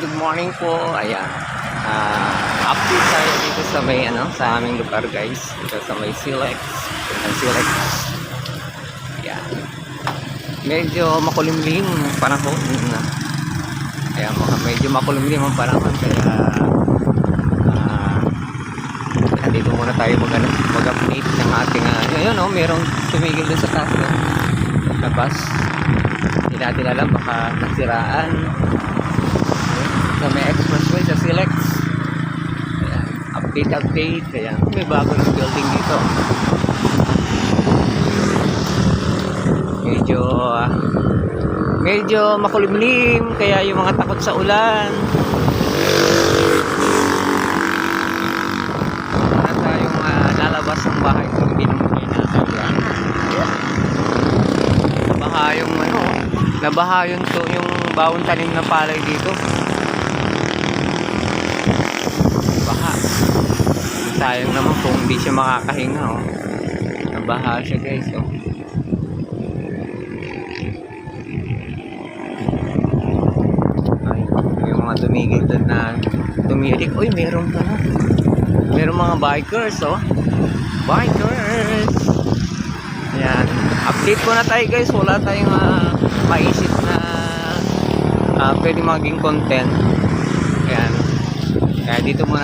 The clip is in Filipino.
good morning po. Ayan. Ah, update tayo dito sa may ano, sa aming lugar guys. Dito sa may Silex. Ang Silex. Ayan. Medyo makulimlim ang panahon na. Ayan, mga medyo makulimlim ang panahon kaya ah, dito muna tayo ano, mag-update ng ating uh, ayun oh, merong tumigil din sa taas no? labas hindi natin alam baka nasiraan sa may expressway sa Silex Ayan, update update. Kaya may bago ng building dito. Medyo ah, medyo makulimlim kaya yung mga takot sa ulan. Na tayong lalabas ng bahay kung naman kayo natatyan nabaha yung ano nabaha yung to yung bawon tanim na palay dito sayang naman kung hindi siya makakahinga oh. nabaha siya guys oh. Mga tumigil doon na tumirik. Uy meron pa na. Meron mga bikers oh. Bikers! Yan update ko na tayo guys. Wala tayong ah, maisip na uh, pwede maging content. Yan kaya dito muna